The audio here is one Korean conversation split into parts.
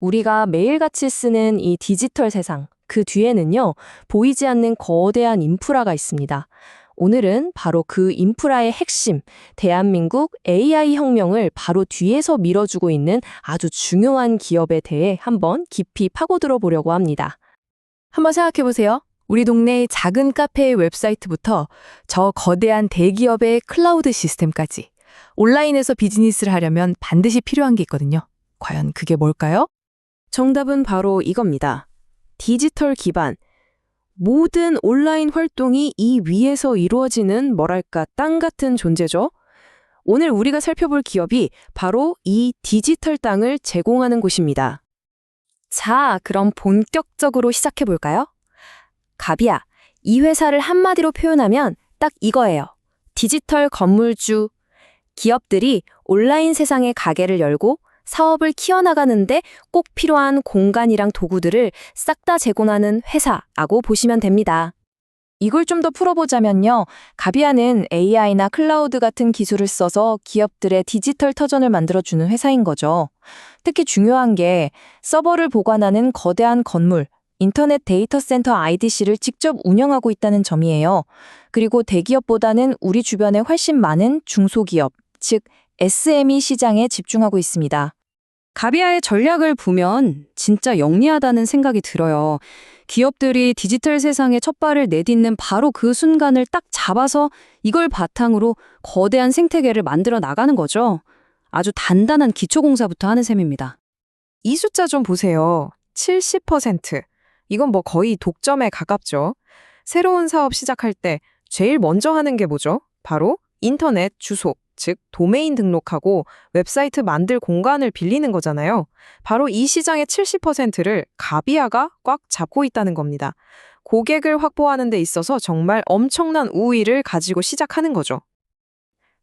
우리가 매일같이 쓰는 이 디지털 세상, 그 뒤에는요, 보이지 않는 거대한 인프라가 있습니다. 오늘은 바로 그 인프라의 핵심, 대한민국 AI 혁명을 바로 뒤에서 밀어주고 있는 아주 중요한 기업에 대해 한번 깊이 파고들어 보려고 합니다. 한번 생각해 보세요. 우리 동네 작은 카페의 웹사이트부터 저 거대한 대기업의 클라우드 시스템까지 온라인에서 비즈니스를 하려면 반드시 필요한 게 있거든요. 과연 그게 뭘까요? 정답은 바로 이겁니다. 디지털 기반. 모든 온라인 활동이 이 위에서 이루어지는 뭐랄까 땅 같은 존재죠. 오늘 우리가 살펴볼 기업이 바로 이 디지털 땅을 제공하는 곳입니다. 자, 그럼 본격적으로 시작해 볼까요? 가비야, 이 회사를 한마디로 표현하면 딱 이거예요. 디지털 건물주. 기업들이 온라인 세상에 가게를 열고 사업을 키워나가는데 꼭 필요한 공간이랑 도구들을 싹 다 제공하는 회사라고 보시면 됩니다. 이걸 좀 더 풀어보자면요. 가비아는 AI나 클라우드 같은 기술을 써서 기업들의 디지털 터전을 만들어주는 회사인 거죠. 특히 중요한 게 서버를 보관하는 거대한 건물, 인터넷 데이터 센터 IDC를 직접 운영하고 있다는 점이에요. 그리고 대기업보다는 우리 주변에 훨씬 많은 중소기업, 즉 SME 시장에 집중하고 있습니다. 가비아의 전략을 보면 진짜 영리하다는 생각이 들어요. 기업들이 디지털 세상에 첫 발을 내딛는 바로 그 순간을 딱 잡아서 이걸 바탕으로 거대한 생태계를 만들어 나가는 거죠. 아주 단단한 기초공사부터 하는 셈입니다. 이 숫자 좀 보세요. 70%. 이건 뭐 거의 독점에 가깝죠. 새로운 사업 시작할 때 제일 먼저 하는 게 뭐죠? 바로 인터넷 주소, 즉 도메인 등록하고 웹사이트 만들 공간을 빌리는 거잖아요. 바로 이 시장의 70%를 가비아가 꽉 잡고 있다는 겁니다. 고객을 확보하는 데 있어서 정말 엄청난 우위를 가지고 시작하는 거죠.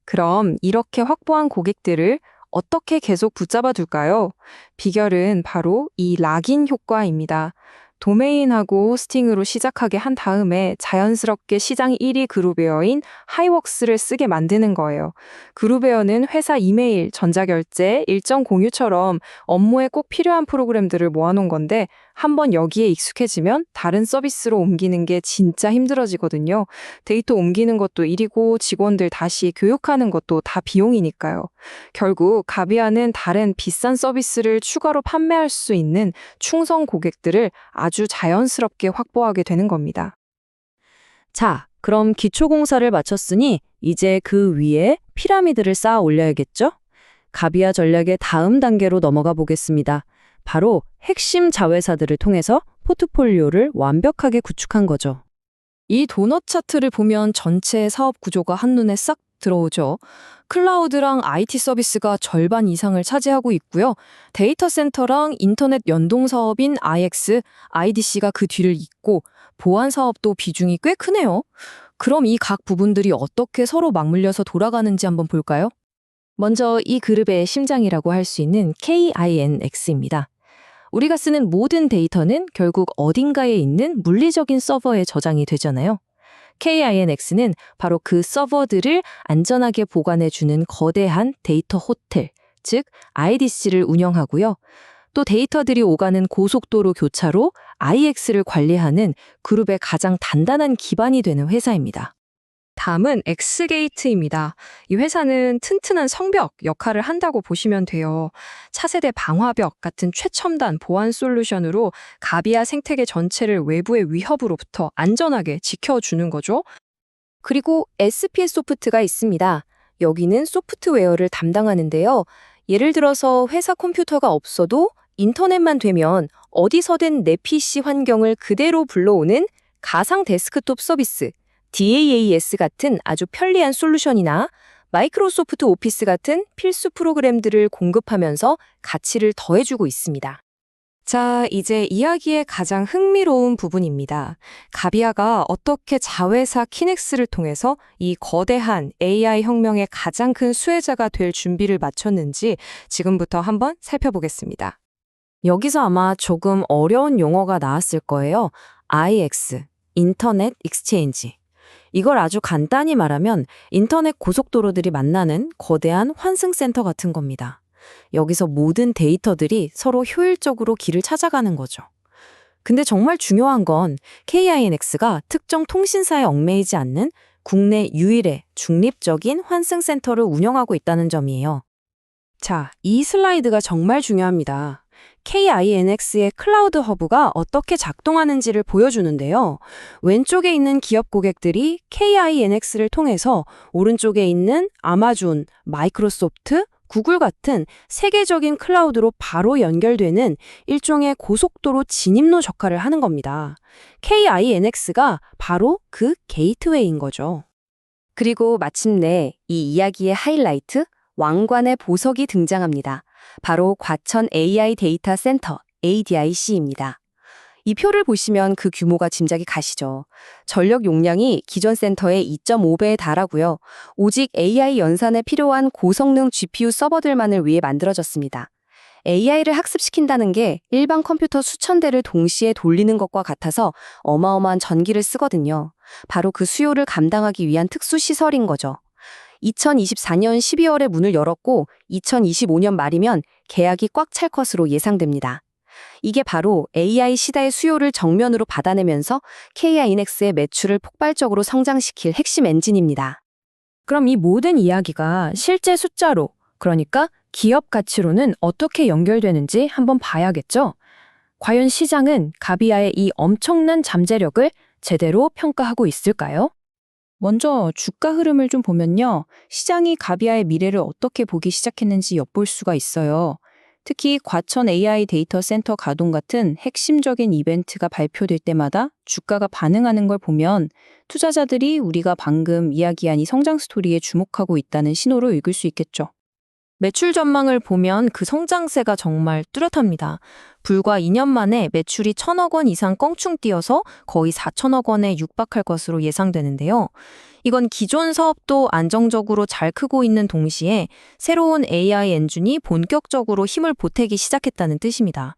그럼 이렇게 확보한 고객들을 어떻게 계속 붙잡아 둘까요? 비결은 바로 이 락인 효과입니다. 도메인하고 호스팅으로 시작하게 한 다음에 자연스럽게 시장 1위 그룹웨어인 하이웍스를 쓰게 만드는 거예요. 그룹웨어는 회사 이메일, 전자결제, 일정 공유처럼 업무에 꼭 필요한 프로그램들을 모아놓은 건데 한번 여기에 익숙해지면 다른 서비스로 옮기는 게 진짜 힘들어지거든요. 데이터 옮기는 것도 일이고 직원들 다시 교육하는 것도 다 비용이니까요. 결국 가비아는 다른 비싼 서비스를 추가로 판매할 수 있는 충성 고객들을 아주 자연스럽게 확보하게 되는 겁니다. 자, 그럼 기초공사를 마쳤으니 이제 그 위에 피라미드를 쌓아 올려야겠죠? 가비아 전략의 다음 단계로 넘어가 보겠습니다. 바로 핵심 자회사들을 통해서 포트폴리오를 완벽하게 구축한 거죠. 이 도넛 차트를 보면 전체 사업 구조가 한눈에 싹 들어오죠. 클라우드랑 IT 서비스가 절반 이상을 차지하고 있고요. 데이터 센터랑 인터넷 연동 사업인 IX, IDC가 그 뒤를 잇고 보안 사업도 비중이 꽤 크네요. 그럼 이 각 부분들이 어떻게 서로 맞물려서 돌아가는지 한번 볼까요? 먼저 이 그룹의 심장이라고 할 수 있는 KINX입니다. 우리가 쓰는 모든 데이터는 결국 어딘가에 있는 물리적인 서버에 저장이 되잖아요. KINX는 바로 그 서버들을 안전하게 보관해주는 거대한 데이터 호텔, 즉 IDC를 운영하고요. 또 데이터들이 오가는 고속도로 교차로 IX를 관리하는 그룹의 가장 단단한 기반이 되는 회사입니다. 다음은 엑스게이트입니다. 이 회사는 튼튼한 성벽 역할을 한다고 보시면 돼요. 차세대 방화벽 같은 최첨단 보안 솔루션으로 가비아 생태계 전체를 외부의 위협으로부터 안전하게 지켜주는 거죠. 그리고 SPS 소프트가 있습니다. 여기는 소프트웨어를 담당하는데요. 예를 들어서 회사 컴퓨터가 없어도 인터넷만 되면 어디서든 내 PC 환경을 그대로 불러오는 가상 데스크톱 서비스, DAAS 같은 아주 편리한 솔루션이나 마이크로소프트 오피스 같은 필수 프로그램들을 공급하면서 가치를 더해주고 있습니다. 자, 이제 이야기의 가장 흥미로운 부분입니다. 가비아가 어떻게 자회사 키넥스를 통해서 이 거대한 AI 혁명의 가장 큰 수혜자가 될 준비를 마쳤는지 지금부터 한번 살펴보겠습니다. 여기서 아마 조금 어려운 용어가 나왔을 거예요. IX, 인터넷 익스체인지. 이걸 아주 간단히 말하면 인터넷 고속도로들이 만나는 거대한 환승센터 같은 겁니다. 여기서 모든 데이터들이 서로 효율적으로 길을 찾아가는 거죠. 근데 정말 중요한 건 KINX가 특정 통신사에 얽매이지 않는 국내 유일의 중립적인 환승센터를 운영하고 있다는 점이에요. 자, 이 슬라이드가 정말 중요합니다. KINX의 클라우드 허브가 어떻게 작동하는지를 보여주는데요. 왼쪽에 있는 기업 고객들이 KINX를 통해서 오른쪽에 있는 아마존, 마이크로소프트, 구글 같은 세계적인 클라우드로 바로 연결되는 일종의 고속도로 진입로 역할을 하는 겁니다. KINX가 바로 그 게이트웨이인 거죠. 그리고 마침내 이 이야기의 하이라이트, 왕관의 보석이 등장합니다. 바로 과천 AI 데이터 센터, ADIC입니다. 이 표를 보시면 그 규모가 짐작이 가시죠. 전력 용량이 기존 센터의 2.5배에 달하고요. 오직 AI 연산에 필요한 고성능 GPU 서버들만을 위해 만들어졌습니다. AI를 학습시킨다는 게 일반 컴퓨터 수천 대를 동시에 돌리는 것과 같아서 어마어마한 전기를 쓰거든요. 바로 그 수요를 감당하기 위한 특수 시설인 거죠. 2024년 12월에 문을 열었고 2025년 말이면 계약이 꽉 찰 것으로 예상됩니다. 이게 바로 AI 시대의 수요를 정면으로 받아내면서 KINX의 매출을 폭발적으로 성장시킬 핵심 엔진입니다. 그럼 이 모든 이야기가 실제 숫자로, 그러니까 기업 가치로는 어떻게 연결되는지 한번 봐야겠죠? 과연 시장은 가비아의 이 엄청난 잠재력을 제대로 평가하고 있을까요? 먼저 주가 흐름을 좀 보면요. 시장이 가비아의 미래를 어떻게 보기 시작했는지 엿볼 수가 있어요. 특히 과천 AI 데이터 센터 가동 같은 핵심적인 이벤트가 발표될 때마다 주가가 반응하는 걸 보면 투자자들이 우리가 방금 이야기한 이 성장 스토리에 주목하고 있다는 신호로 읽을 수 있겠죠. 매출 전망을 보면 그 성장세가 정말 뚜렷합니다. 불과 2년 만에 매출이 1천억 원 이상 껑충 뛰어서 거의 4천억 원에 육박할 것으로 예상되는데요. 이건 기존 사업도 안정적으로 잘 크고 있는 동시에 새로운 AI 엔진이 본격적으로 힘을 보태기 시작했다는 뜻입니다.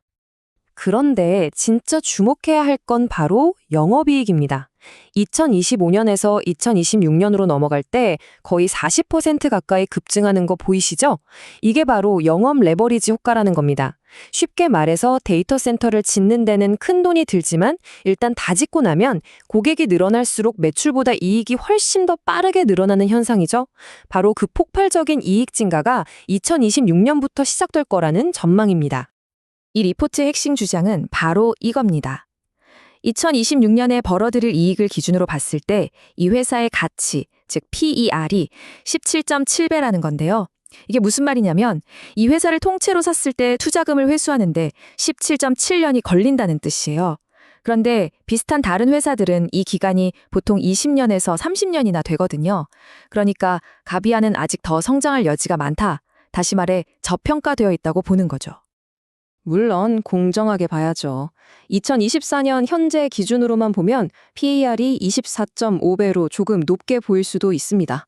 그런데 진짜 주목해야 할 건 바로 영업이익입니다. 2025년에서 2026년으로 넘어갈 때 거의 40% 가까이 급증하는 거 보이시죠? 이게 바로 영업 레버리지 효과라는 겁니다. 쉽게 말해서 데이터 센터를 짓는 데는 큰 돈이 들지만 일단 다 짓고 나면 고객이 늘어날수록 매출보다 이익이 훨씬 더 빠르게 늘어나는 현상이죠. 바로 그 폭발적인 이익 증가가 2026년부터 시작될 거라는 전망입니다. 이 리포트의 핵심 주장은 바로 이겁니다. 2026년에 벌어들일 이익을 기준으로 봤을 때 이 회사의 가치, 즉 PER이 17.7배라는 건데요. 이게 무슨 말이냐면 이 회사를 통째로 샀을 때 투자금을 회수하는데 17.7년이 걸린다는 뜻이에요. 그런데 비슷한 다른 회사들은 이 기간이 보통 20년에서 30년이나 되거든요. 그러니까 가비아는 아직 더 성장할 여지가 많다. 다시 말해 저평가되어 있다고 보는 거죠. 물론 공정하게 봐야죠. 2024년 현재 기준으로만 보면 PER이 24.5배로 조금 높게 보일 수도 있습니다.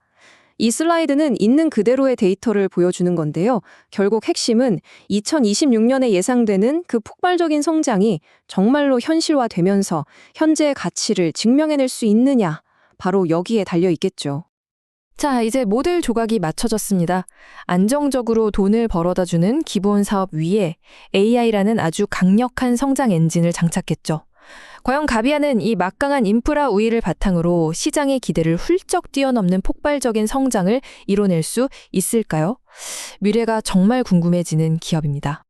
이 슬라이드는 있는 그대로의 데이터를 보여주는 건데요. 결국 핵심은 2026년에 예상되는 그 폭발적인 성장이 정말로 현실화되면서 현재의 가치를 증명해낼 수 있느냐, 바로 여기에 달려 있겠죠. 자, 이제 모델 조각이 맞춰졌습니다. 안정적으로 돈을 벌어다 주는 기본 사업 위에 AI라는 아주 강력한 성장 엔진을 장착했죠. 과연 가비아는 이 막강한 인프라 우위를 바탕으로 시장의 기대를 훌쩍 뛰어넘는 폭발적인 성장을 이뤄낼 수 있을까요? 미래가 정말 궁금해지는 기업입니다.